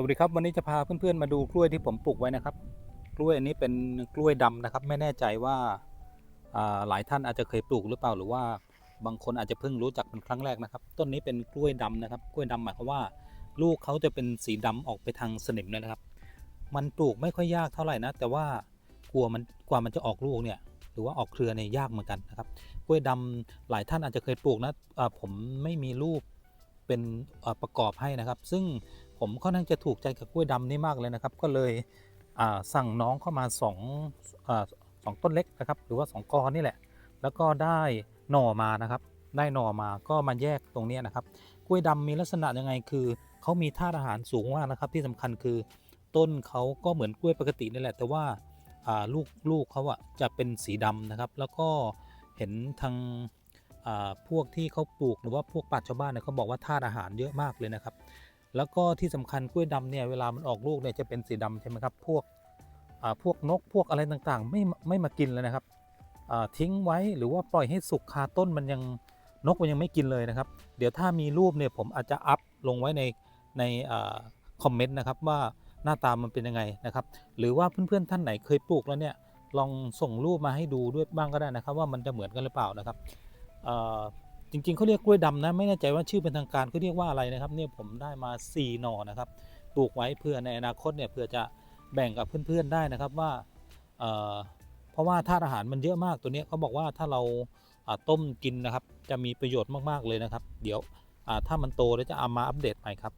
สวัสดีครับวันนี้จะพาเพื่อนๆมาดูกล้วยที่ผมปลูกไว้นะครับ กล้วยอันนี้เป็นกล้วยดำนะครับ ไม่แน่ใจว่าหลายท่านอาจจะเคยปลูกหรือเปล่าหรือว่าบางคนอาจจะเพิ่งรู้จักเป็นครั้งแรกนะครับ ต้นนี้เป็นกล้วยดำนะครับ กล้วยดำหมายความว่า ลูกเขาจะเป็นสีดำออกไปทางสนิมนะครับ มันปลูกไม่ค่อยยากเท่าไหร่นะ แต่ว่ากลัวมันกว่ามันจะออกลูกเนี่ยหรือว่าออกเครือเนี่ยยากเหมือนกันนะครับ กล้วยดำหลายท่านอาจจะเคยปลูกนะผมไม่มีรูปเป็นประกอบให้นะครับ ซึ่ง ผมค่อนข้างจะถูกใจกับกล้วยดำนี่มากเลยนะครับ ก็เลยสั่งน้องเข้ามาสองอาสองต้นเล็กนะครับ หรือว่าสองกอนี่แหละ แล้วก็ได้หน่อมานะครับ ได้หน่อมาก็มาแยกตรงนี้นะครับ กล้วยดำมีลักษณะยังไงคือเขามีธาตุอาหารสูงมากนะครับ ที่สำคัญคือต้นเขาก็เหมือนกล้วยปกตินี่แหละ แต่ว่าลูกลูกเขาอะจะเป็นสีดำนะครับ แล้วก็เห็นทางพวกที่เขาปลูกหรือว่าพวกปัดชาวบ้านเนี่ยเขาบอกว่าธาตุอาหารเยอะมากเลยนะครับ แล้วก็ที่สำคัญกล้วยดำเนี่ยเวลามันออกลูกเนี่ยจะเป็นสีดำใช่ไหมครับ พวกพวกนกพวกอะไรต่างๆ ไม่ไม่มากินเลยนะครับทิ้งไว้หรือว่าปล่อยให้สุกคาต้นมันยังนกมันยังไม่กินเลยนะครับ เดี๋ยวถ้ามีรูปเนี่ยผมอาจจะอัพลงไว้ในในคอมเมนต์นะครับว่าหน้าตามันเป็นยังไงนะครับ หรือว่าเพื่อนๆท่านไหนเคยปลูกแล้วเนี่ยลองส่งรูปมาให้ดูด้วยบ้างก็ได้นะครับ ว่ามันจะเหมือนกันหรือเปล่านะครับ จริงๆเขาเรียกกล้วยดำนะ ไม่แน่ใจว่าชื่อเป็นทางการเขาเรียกว่าอะไรนะครับ เนี่ยผมได้มา 4 หน่อนะครับปลูกไว้เพื่อในอนาคตเนี่ยเพื่อจะแบ่งกับเพื่อนๆได้นะครับว่าเเพราะว่าธาตุอาหารมันเยอะมากตัวเนี้ยเขาบอกว่าถ้าเราต้มกินนะครับ จะมีประโยชน์มากๆเลยนะครับ เดี๋ยวถ้ามันโตแล้วจะเอามาอัปเดตใหม่ครับ